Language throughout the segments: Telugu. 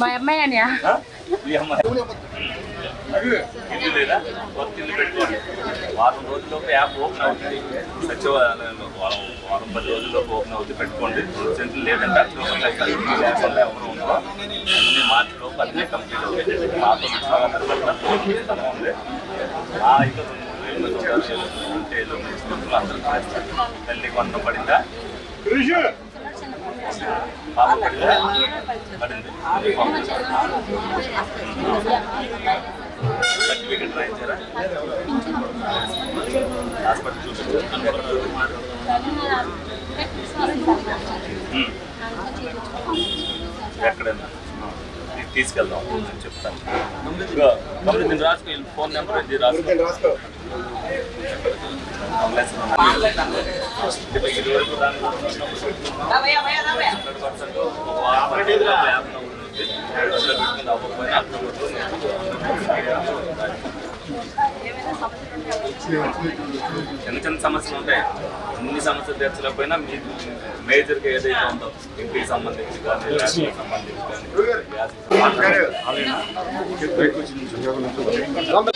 మా అమ్మాయి అని ఇల్లు లేదా? కొత్త ఇల్లు పెట్టుకోండి. వారం రోజుల్లోపు యాప్ ఓపెన్ అవుతుంది. సచివాలయంలో వారం వారం పది రోజుల్లోపు ఓపెన్ అవుతుంది. పెట్టుకోండి. సెంట్లు లేదంటే. ఉంటాయి లేకుండా ఎవరు ఉండరు అన్ని మార్చిలోపు అన్నీ కంప్లీట్ అవుతుంది పాత ఉంది. ఆ ఇల్లు తల్లి వేల పడిందా పాప పడిందా పడింది సర్టిఫికెట్ రాయించారా హాస్పిటల్ చూసి ఎక్కడైనా తీసుకెళ్దాం చెప్తాను నేను రాసుకో ఫోన్ నెంబర్ ఇది రాసుకో. చిన్న చిన్న సమస్యలు ఉంటాయి. అన్ని సమస్యలు తీర్చలేకపోయినా మీకు మేజర్గా ఏదైతే ఉందో ఇంటికి సంబంధించి కానీ సంబంధించి కానీ గ్యాస్కి సంబంధించి మీకు ఏమి స్కీమ్ లేదా లేవా ఆ.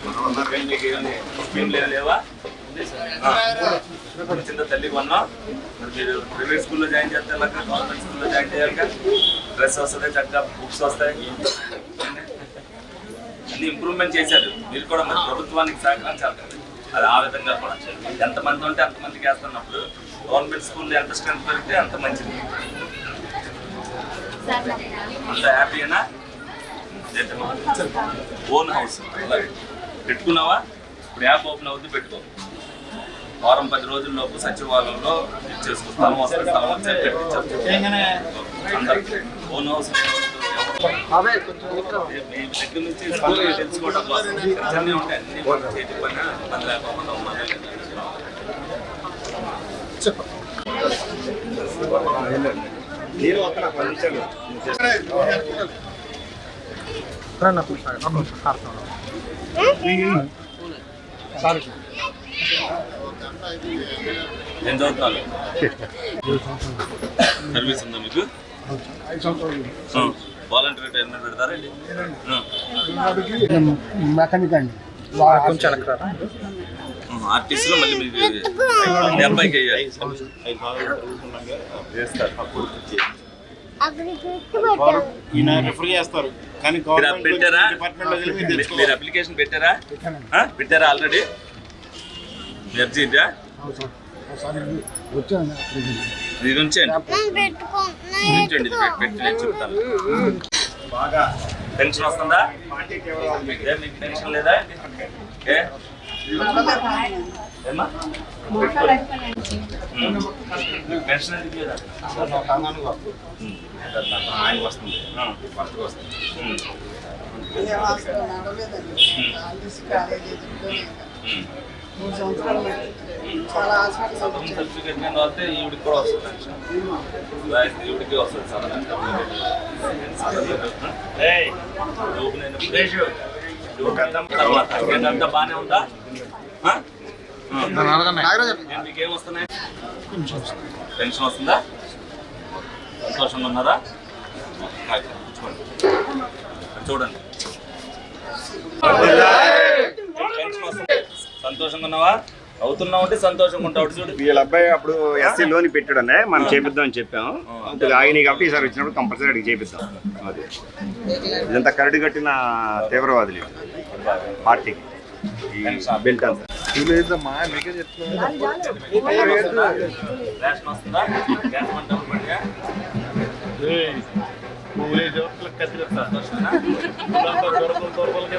ఇప్పుడు చిన్న తల్లికి ఉన్నాం మరి ప్రైవేట్ స్కూల్లో జాయిన్ చేస్తే ఎలాగ గవర్నమెంట్ స్కూల్లో జాయిన్ చేయాలి డ్రెస్ వస్తుంది చక్కగా బుక్స్ వస్తాయి అన్ని ఇంప్రూవ్మెంట్ చేశారు మీరు కూడా మరి ప్రభుత్వానికి సహకరించాలి కదా అది ఆ విధంగా కూడా ఎంతమంది ఉంటే అంతమందికి వేస్తున్నప్పుడు గవర్నమెంట్ స్కూల్లో ఎంత స్ట్రెంత్ పెరిగితే అంత మంచిది అంత హ్యాపీనా ఓన్ హౌస్ అలాగే. పెట్టుకున్నావా? ఇప్పుడు యాప్ ఓపెన్ అవుతుంది పెట్టుకో. వారం పది రోజుల లోపు సచివాలయంలో ఇచ్చేసుకో స్థలం వస్తే స్థలం వచ్చే పెట్టించారు అందరికి ఓన్ హౌస్ మీ దగ్గర నుంచి తెలుసుకోవడం కోసం. అన్నీ ఉంటాయి అన్ని మన చేతి పైన మన లేకపోతే ఉన్నదే లేదా. ఏం చదువుతున్నారు సర్వీస్ ఉందా మీకు వాలంటీర్ రిటైర్మెంట్ పెడతారా ఏంటి? ఆ. మెకానిక్ అండి ఆర్టీసీలో మళ్ళీ మీకు అబ్బాయికి వేయాలి చేస్తారు ఈయన రిఫర్ చేస్తారు మీరు గవర్నమెంట్ పెట్టారా? మీరు. అప్లికేషన్ పెట్టారా? ఆ? పెట్టారా ఆల్రెడీ మీరు అర్జీంటా ఇది ఉంచండి. ఉంచండి ఇది పెట్టి నేను చెప్తాను. బాగా పెన్షన్ వస్తుందా? మీకు పెన్షన్ లేదా? ఏ? ఆయన వస్తుంది. ఫస్ట్ వస్తుంది. మూడు సంవత్సరాలు చాలా సర్టిఫికేట్ మీద వస్తే ఈవిడికి కూడా వస్తుంది ఈవిడికి వస్తుంది నేను తర్వాత బాగానే ఉందా ఆ? ఆ. నేను మీకేం వస్తున్నాయి పెన్షన్ వస్తుందా సంతోషంగా ఉన్నారా చూడండి సంతోషంగా ఉన్నావా అవుతున్నావు అంటే సంతోషంగా ఉంటావు. చూడు. వీళ్ళ అబ్బాయి అప్పుడు ఎస్సీ లోన్ పెట్టాడనే మనం చేపిద్దాం అని చెప్పాము ఇప్పుడు ఆగినాయి కాబట్టి ఈసారి వచ్చినప్పుడు కంపల్సరీ అడిగి చేపిద్దాం. అది. ఇదంతా కరడు కట్టిన తీవ్రవాదులు. పార్టీకి ఈ బెల్ట్ అంతా. దొరకలు దొరకలకే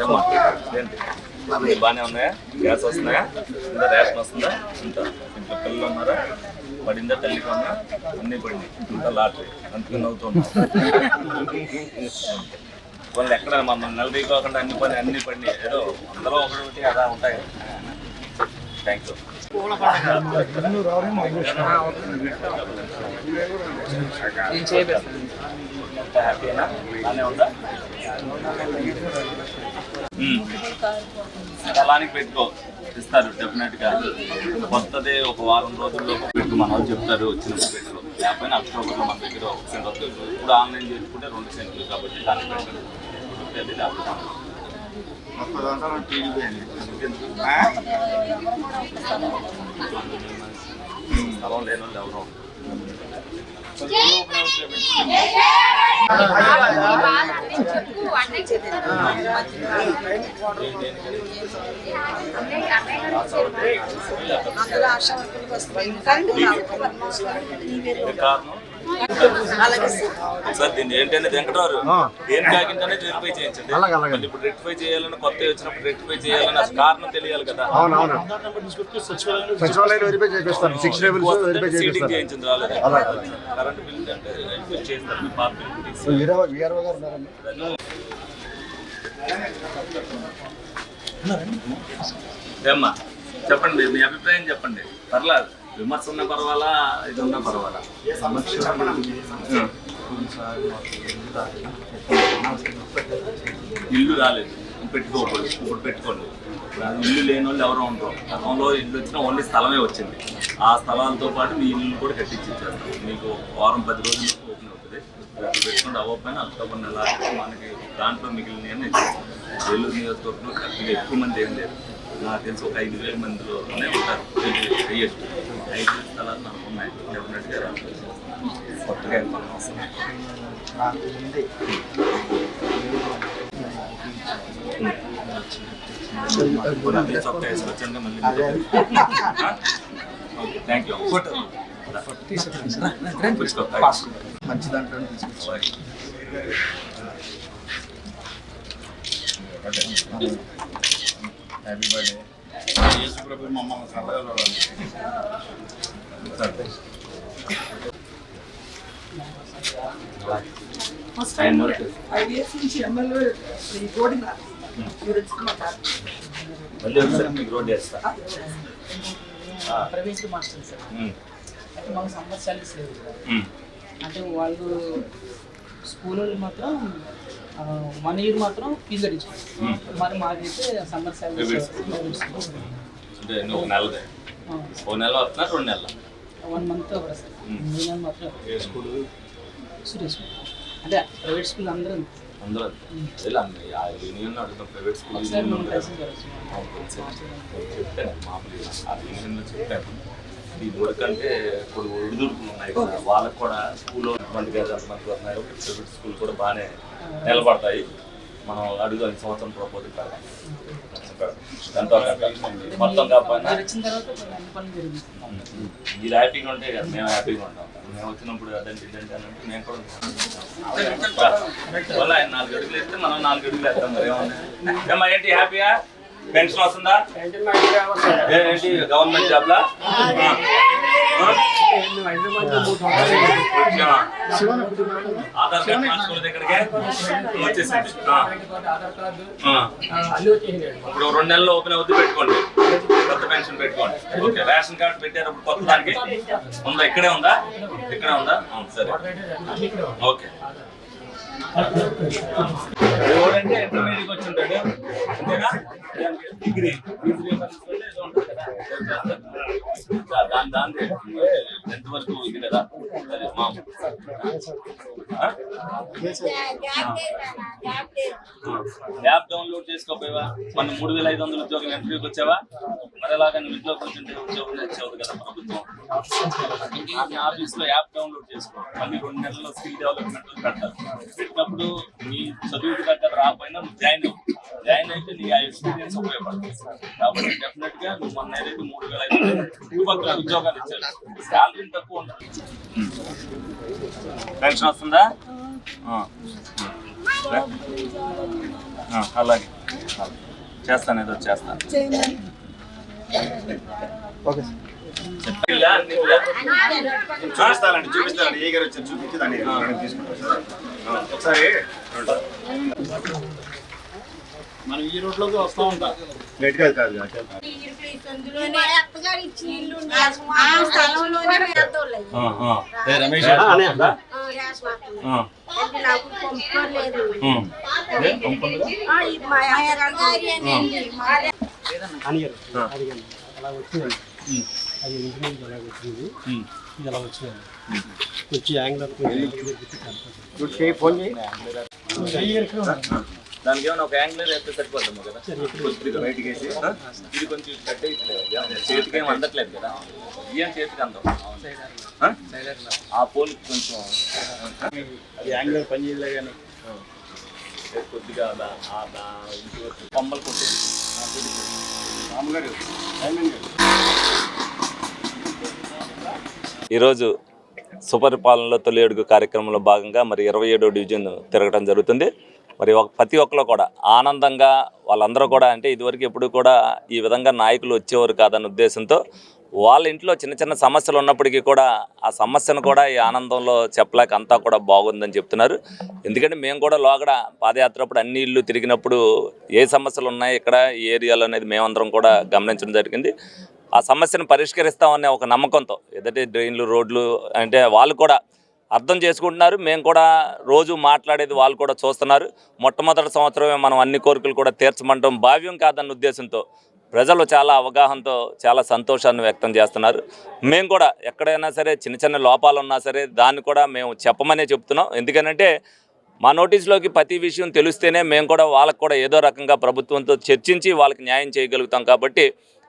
ఏమ్మా? ఏంటి? అన్నీ బాగానే ఉన్నాయా? గ్యాస్ వస్తున్నాయా? ఇంకా రేషన్ వస్తుందా? ఇంత. ఇంట్లో పిల్లలు ఉన్నారా? పడిందా తల్లికి ఉన్నా? అన్నీ పడింది ఇంత లాటరీ. అందుకని నవ్వుతున్నాం వాళ్ళు ఎక్కడ మమ్మల్ని నిలదీయకోకుండా అన్ని పని అన్ని పడి ఏదో అందులో ఒకటి అలా ఉంటాయి. థ్యాంక్ యూ హ్యాపీనా బాగానే ఉందా? స్థలానికి పెట్టుకో. ఇస్తారు డెఫినెట్గా కొత్తది ఒక వారం రోజుల్లో పెట్టు మన వాళ్ళు చెప్తారు వచ్చినప్పుడు పెట్టుకో. లేకపోయినా అక్టోబర్లో మన దగ్గర ఒక సెంట్ వస్తుంది. ఇప్పుడు ఆన్లైన్ చేసుకుంటే రెండు సెంట్లు కాబట్టి దానికి మొత్తం స్థలం లేని వాళ్ళు ఎవరో. అందులో ఆశా వర్కులకు వస్తాయి కరెంట్ కారణం? సార్ దీన్ని ఏంటంటే వెంకటవారు ఏం కాకిందనే వెరిఫై చేయించండి. మళ్ళీ ఇప్పుడు రెక్టిఫై చేయాలని కొత్త వచ్చినప్పుడు రెక్టిఫై చేయాలని అసలు కారణం తెలియాలి కదా. అవునవును సచివాలయం వెరిఫై చేపిస్తాను సిక్స్ లెవెల్స్ వెరిఫై సీటింగ్ చేపిస్తాను చేయించింది రాలేదు. కరెంట్ బిల్ అంటే వెరిఫై చేస్తారు. మీ పాత బిల్ తీసి. వీఆర్ఓ గారు ఉన్నారండి ఏమ్మా చెప్పండి మీ అభిప్రాయం చెప్పండి. పర్లేదు. విమర్శ ఉన్న పర్వాలా ఇది ఉన్న పర్వాలా. ఇల్లు రాలేదు. పెట్టుకోకూడదు. ఇప్పుడు పెట్టుకోండి. ఇల్లు లేని వాళ్ళు ఎవరో ఉండరు గతంలో ఇల్లు వచ్చినా ఓన్లీ స్థలమే వచ్చింది. ఆ స్థలాలతో పాటు మీ ఇల్లు కూడా కట్టించి ఇచ్చేస్తాం. మీకు వారం పది రోజులు ఓపెన్ అవుతుంది. పెట్టుకుంటే అవ్వకపోయినా అక్టోబర్ నెల మనకి దాంట్లో మిగిలిన ఏలూరు నియోజకవర్గంలో కరెక్ట్గా ఎక్కువ మంది ఏం లేదు. నాకు తెలిసి ఒక ఐదు వేల మందిలోనే ఉంటారు. హైయెస్ట్ ఐదు వేల స్థలాలు మనకు ఉన్నాయి. డెఫినెట్గా కొత్తగా చొక్కా వేసుకొచ్చాను మళ్ళీ ఓకే థ్యాంక్ యూ ఫోటో. మంచి దాంట్లో హ్యాపీ బర్త్డే యేసు ప్రభు మమ్మల్ని సరదాగా చూడాలి. ఇయర్స్ నుంచి ఎమ్మెల్యే ఈ రోడ్డు మీరు వచ్చుకున్నారు మళ్ళీ ఒకసారి మీకు రోడ్ వేస్తా. Private master sir. అయితే మాకు సంవత్సరాలు లేవు అంటే వాళ్ళు స్కూల్ వాళ్ళు మాత్రం వన్ ఇయర్ మాత్రం ఫీజు కట్టించుకోవాలి. మరి మాకైతే సమ్మర్ సర్వీస్ అంటే నువ్వు నెలదే. ఓ నెల వస్తున్నా రెండు నెలల? వన్ మంత్ మూడు నెలలు మాత్రం. ఏ స్కూల్? సురేష్ అంటే ప్రైవేట్ స్కూల్ అందరూ. అందరూ. యూనియన్ అడుగుతాం. ప్రైవేట్ స్కూల్ చెప్తాను మామూలుగా ఆ యూనియన్లో చెప్పాను. ఇది ఇప్పుడు విడుదలకు ఉన్నాయి వాళ్ళకి కూడా స్కూల్లో మంది కదా ఎంతమంది వస్తున్నాయి ప్రైవేట్ స్కూల్ కూడా బాగానే నిలబడతాయి. మనం అడుగు ఈ సంవత్సరం ప్రపోజల్ పెడదాం ఎంతో. మొత్తం కాకపోయినా. మీరు హ్యాపీగా ఉంటే కదా మేము హ్యాపీగా ఉంటాం. మేము వచ్చినప్పుడు అదంటే ఇదంటే అని అంటే మేము కూడా వల్ల ఆయన నాలుగు అడుగులు వేస్తే మనం నాలుగు అడుగులు వేస్తాం మరి ఏమన్నా ఏంటి హ్యాపీయా? పెన్షన్ వస్తుందా? ఏంటి? గవర్నమెంట్ జాబ్ లా? ఆధార్ కార్డ్ మార్చుకోలేదు ఇక్కడికే వచ్చేసింది. ఆ. ఆ. ఇప్పుడు రెండు నెలలు ఓపెన్ అవుద్ది పెట్టుకోండి. కొత్త పెన్షన్ పెట్టుకోండి. ఓకే రేషన్ కార్డు పెట్టారు ఇప్పుడు కొత్త దానికి? ఉందా? ఇక్కడే ఉందా? ఇక్కడే ఉందా? అవును, సరే. ఓకే. ఎవడంటే ఇంటర్మీడియట్కి వచ్చి ఉంటాడు అంతేనా డిగ్రీ డిగ్రీ ఏదో దాని దాని ఎంత వరకు ఇది కదా మామూలు యాప్ డౌన్లోడ్ చేసుకోపోయావా? మన మూడు వేల ఐదు వందల ఉద్యోగం ఇంటర్వ్యూకి వచ్చావా? మరి అలాగా నువ్వు ఇంట్లో కూర్చుంటే ఉద్యోగం వచ్చేది కదా ప్రభుత్వం. మీ ఆఫీస్లో యాప్ డౌన్లోడ్ చేసుకో. మళ్ళీ రెండు నెలల్లో స్కిల్ డెవలప్మెంట్ పెడతారు. పెట్టినప్పుడు నీ చదువుకు తగ్గ రాకపోయినా నువ్వు జాయిన్ అవ్వు. జాయిన్ అయితే నీ ఆ ఎక్స్పీరియన్స్ ఉపయోగపడుతుంది. కాబట్టి డెఫినెట్గా నువ్వు మొన్న ఏదైతే మూడు వేల ఐదు వందల ఉద్యోగాలు ఇచ్చారు శాలరీ తక్కువ ఉంటుంది. పెన్షన్ వస్తుందా? ఆ. ఆ, అలాగే చేస్తాను ఏదో చేస్తాను? అన్నిట్లా? చూపిస్తానండి చూపిస్తానండి ఏ గారు వచ్చారు చూపించి దాన్ని ఒకసారి. మనం ఈ రోడ్లోకి వస్తూ ఉంటాం లేట్ కాదు రమేష్? అలా వచ్చిందండి. అది ఇంజనీరింగ్ అలా వచ్చింది. ఇది అలా వచ్చిందండి. వచ్చి చేయి ఫోన్ చేయి దానికి ఏమైనా ఒక యాంగిల్ వేస్తే సరిపోతాము కదా? కొద్దిగా బయటికి వేసి. ఆ? ఇది కొంచెం కట్ చేతికి ఏం అందట్లేదు కదా? ఏం చేతికి అందం? ఆ? పోల్ కొంచెం అది యాంగులర్ పని చేయలే కానీ. కొద్దిగా కొమ్మలు కొట్టి. రాముగారు ఈరోజు సుపరిపాలనలో తొలి అడుగు కార్యక్రమంలో భాగంగా మరి ఇరవై ఏడో డివిజన్ తిరగడం జరుగుతుంది. మరి ఒక ప్రతి ఒక్కరు కూడా ఆనందంగా వాళ్ళందరూ కూడా అంటే ఇదివరకు ఎప్పుడు కూడా ఈ విధంగా నాయకులు వచ్చేవారు కాదన్న ఉద్దేశంతో వాళ్ళ ఇంట్లో చిన్న చిన్న సమస్యలు ఉన్నప్పటికీ కూడా ఆ సమస్యను కూడా ఈ ఆనందంలో చెప్పలేక అంతా కూడా బాగుందని చెప్తున్నారు. ఎందుకంటే మేము కూడా లోగడ పాదయాత్ర అప్పుడు అన్ని ఇల్లు తిరిగినప్పుడు ఏ సమస్యలు ఉన్నాయి ఇక్కడ ఈ ఏరియాలో అనేది మేమందరం కూడా గమనించడం జరిగింది. ఆ సమస్యను పరిష్కరిస్తామనే ఒక నమ్మకంతో ఏదైతే డ్రైన్లు రోడ్లు అంటే వాళ్ళు కూడా అర్థం చేసుకుంటున్నారు. మేము కూడా రోజు మాట్లాడేది వాళ్ళు కూడా చూస్తున్నారు. మొట్టమొదటి సంవత్సరమే మనం అన్ని కోరికలు కూడా తీర్చమంటాం. భావ్యం కాదన్న ఉద్దేశంతో ప్రజలు చాలా అవగాహనతో చాలా సంతోషాన్ని వ్యక్తం చేస్తున్నారు. మేము కూడా ఎక్కడైనా సరే చిన్న చిన్న లోపాలు ఉన్నా సరే దాన్ని కూడా మేము చెప్పమనే చెప్తున్నాం. ఎందుకనంటే మా నోటీసులోకి ప్రతి విషయం తెలిస్తేనే మేము కూడా వాళ్ళకు కూడా ఏదో రకంగా ప్రభుత్వంతో చర్చించి వాళ్ళకి న్యాయం చేయగలుగుతాం కాబట్టి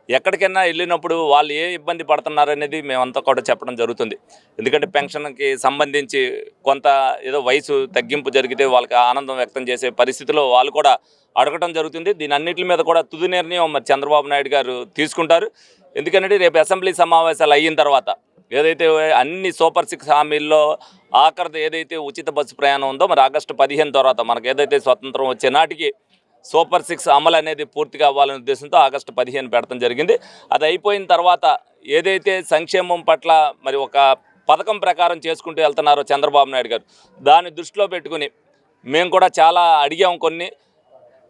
ఎక్కడికైనా వెళ్ళినప్పుడు వాళ్ళు ఏ ఇబ్బంది పడుతున్నారు అనేది మేమంతా కూడా చెప్పడం జరుగుతుంది. ఎందుకంటే పెన్షన్కి సంబంధించి కొంత ఏదో వయసు తగ్గింపు జరిగితే వాళ్ళకి ఆనందం వ్యక్తం చేసే పరిస్థితిలో వాళ్ళు కూడా అడగటం జరుగుతుంది. దీని అన్నింటి మీద కూడా తుది నిర్ణయం మరి చంద్రబాబు నాయుడు గారు తీసుకుంటారు. ఎందుకంటే రేపు అసెంబ్లీ సమావేశాలు అయిన తర్వాత ఏదైతే అన్ని సూపర్ సిక్స్ హామీల్లో ఆఖరిది ఏదైతే ఉచిత బస్సు ప్రయాణం ఉందో మరి ఆగస్టు పదిహేను తర్వాత మనకు ఏదైతే స్వతంత్రం వచ్చే నాటికి సూపర్ సిక్స్ అమలు అనేది పూర్తిగా అవ్వాలనే ఉద్దేశంతో ఆగస్టు పదిహేను పెడతాం జరిగింది. అది అయిపోయిన తర్వాత ఏదైతే సంక్షేమం పట్ల మరి ఒక పథకం ప్రకారం చేసుకుంటూ వెళ్తున్నారో చంద్రబాబు నాయుడు గారు దాన్ని దృష్టిలో పెట్టుకుని మేము కూడా చాలా అడిగాం కొన్ని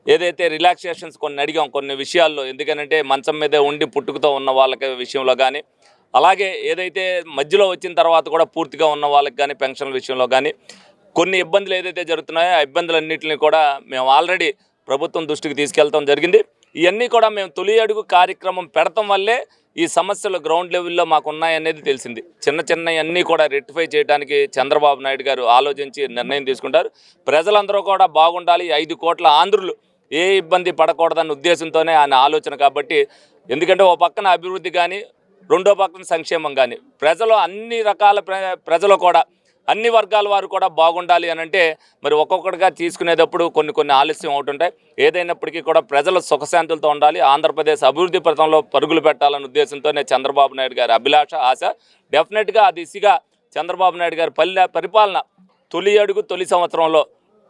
ఏదైతే రిలాక్సేషన్స్ కొన్ని అడిగాం కొన్ని విషయాల్లో. ఎందుకనంటే మంచం మీదే ఉండి పుట్టుకతో ఉన్న వాళ్ళకి విషయంలో కానీ అలాగే ఏదైతే మధ్యలో వచ్చిన తర్వాత కూడా పూర్తిగా ఉన్న వాళ్ళకి కానీ పెన్షన్ల విషయంలో కానీ కొన్ని ఇబ్బందులు ఏదైతే జరుగుతున్నాయో ఆ ఇబ్బందులన్నింటినీ కూడా మేము ఆల్రెడీ ప్రభుత్వం దృష్టికి తీసుకెళ్తాం జరిగింది. ఇవన్నీ కూడా మేము తొలి అడుగు కార్యక్రమం పెడతాం వల్లే ఈ సమస్యలు గ్రౌండ్ లెవెల్లో మాకు ఉన్నాయనేది తెలిసింది. చిన్న చిన్నవన్నీ కూడా రెక్టిఫై చేయడానికి చంద్రబాబు నాయుడు గారు ఆలోచించి నిర్ణయం తీసుకుంటారు. ప్రజలందరూ కూడా బాగుండాలి. ఐదు కోట్ల ఆంధ్రులు ఏ ఇబ్బంది పడకూడదన్న ఉద్దేశంతోనే ఆయన ఆలోచన కాబట్టి ఎందుకంటే ఓ పక్కన అభివృద్ధి కానీ రెండో పక్కన సంక్షేమం కానీ ప్రజలు అన్ని రకాల ప్ర- ప్రజలు కూడా అన్ని వర్గాల వారు కూడా బాగుండాలి అని అంటే మరి ఒక్కొక్కటిగా తీసుకునేటప్పుడు కొన్ని కొన్ని ఆలస్యం అవుతుంటాయి ఏదైనప్పటికీ కూడా ప్రజలు సుఖశాంతులతో ఉండాలి. ఆంధ్రప్రదేశ్ అభివృద్ధి పథంలో పరుగులు పెట్టాలన్న ఉద్దేశంతోనే చంద్రబాబు నాయుడు గారి అభిలాష ఆశ. డెఫినెట్గా ఆ దిశగా చంద్రబాబు నాయుడు గారి పల్లె పరిపాలన తొలి అడుగు తొలి సంవత్సరంలో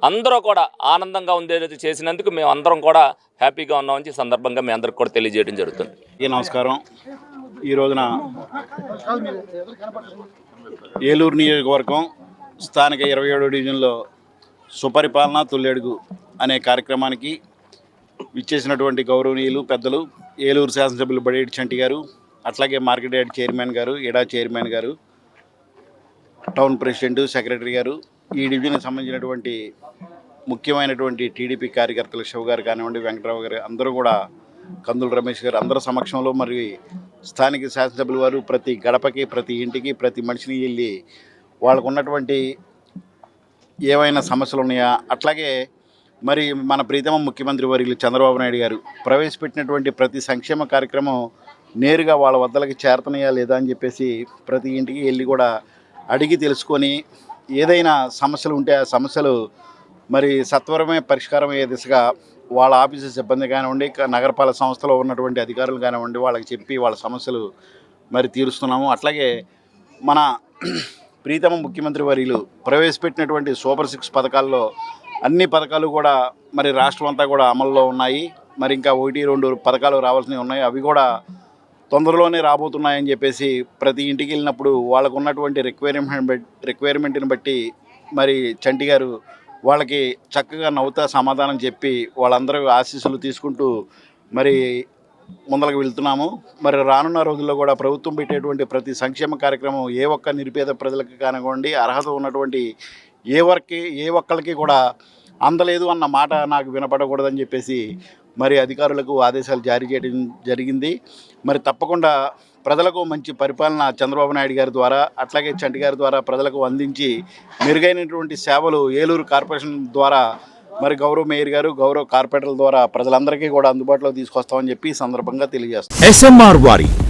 అందరూ కూడా ఆనందంగా ఉండేది చేసినందుకు మేము అందరం కూడా హ్యాపీగా ఉన్నామని ఈ సందర్భంగా మీ అందరికి కూడా తెలియజేయడం జరుగుతుంది. ఈ నమస్కారం. ఈ రోజున ఏలూరు నియోజకవర్గం స్థానిక ఇరవై ఏడో డివిజన్లో సుపరిపాలన తొలిఅడుగు అనే కార్యక్రమానికి విచ్చేసినటువంటి గౌరవనీయులు పెద్దలు ఏలూరు శాసనసభ్యులు బడేటి చంటి గారు అట్లాగే మార్కెట్ యార్డ్ చైర్మన్ గారు ఎడా చైర్మన్ గారు టౌన్ ప్రెసిడెంట్ సెక్రటరీ గారు ఈ డివిజన్కి సంబంధించినటువంటి ముఖ్యమైనటువంటి టీడీపీ కార్యకర్తలు శివ గారు కానివ్వండి వెంకటరావు గారు అందరూ కూడా కందుల రమేష్ గారు అందరి సమక్షంలో మరి స్థానిక శాసనసభ్యుల వారు ప్రతి గడపకి ప్రతి ఇంటికి ప్రతి మనిషిని వెళ్ళి వాళ్ళకు ఉన్నటువంటి ఏవైనా సమస్యలు ఉన్నాయా? అట్లాగే మరి మన ప్రీతమ ముఖ్యమంత్రి వర్యులు చంద్రబాబు నాయుడు గారు ప్రవేశపెట్టినటువంటి ప్రతి సంక్షేమ కార్యక్రమం నేరుగా వాళ్ళ వద్దలకి చేరుతున్నాయా లేదా అని చెప్పేసి ప్రతి ఇంటికి వెళ్ళి కూడా అడిగి తెలుసుకొని ఏదైనా సమస్యలు ఉంటే ఆ సమస్యలు మరి సత్వరమే పరిష్కారం అయ్యే దిశగా వాళ్ళ ఆఫీసు సిబ్బంది కానివ్వండి నగరపాలక సంస్థలో ఉన్నటువంటి అధికారులు కానివ్వండి వాళ్ళకి చెప్పి వాళ్ళ సమస్యలు మరి తీరుస్తున్నాము. అట్లాగే మన ప్రీతమ ముఖ్యమంత్రి వర్యులు ప్రవేశపెట్టినటువంటి సూపర్ సిక్స్ పథకాల్లో అన్ని పథకాలు కూడా మరి రాష్ట్రం అంతా కూడా అమల్లో ఉన్నాయి. మరి ఇంకా ఒకటి రెండు పథకాలు రావాల్సినవి ఉన్నాయి. అవి కూడా తొందరలోనే రాబోతున్నాయని చెప్పేసి ప్రతి ఇంటికి వెళ్ళినప్పుడు వాళ్ళకు ఉన్నటువంటి రిక్వైర్మెంట్ రిక్వైర్మెంట్ని బట్టి మరి చంటి గారు వాళ్ళకి చక్కగా నవ్వుతా సమాధానం చెప్పి వాళ్ళందరూ ఆశీస్సులు తీసుకుంటూ మరి ముందరకు వెళ్తున్నాము. మరి రానున్న రోజుల్లో కూడా ప్రభుత్వం పెట్టేటువంటి ప్రతి సంక్షేమ కార్యక్రమం ఏ ఒక్క నిరుపేద ప్రజలకు కానివ్వండి అర్హత ఉన్నటువంటి ఏ వర్కి ఏ ఒక్కరికి కూడా అందలేదు అన్న మాట నాకు వినపడకూడదని చెప్పేసి మరి అధికారులకు ఆదేశాలు జారీ చేయడం జరిగింది. మరి తప్పకుండా ప్రజలకు మంచి పరిపాలన చంద్రబాబు నాయుడు గారి ద్వారా అట్లాగే చంటి గారి ద్వారా ప్రజలకు అందించి మెరుగైనటువంటి సేవలు ఏలూరు కార్పొరేషన్ ద్వారా మరి గౌరవ మేయర్ గారు గౌరవ కార్పొరేటర్ల ద్వారా ప్రజలందరికీ కూడా అందుబాటులో తీసుకొస్తామని చెప్పి ఈ సందర్భంగా తెలియజేస్తారు ఎస్ఎంఆర్ వారి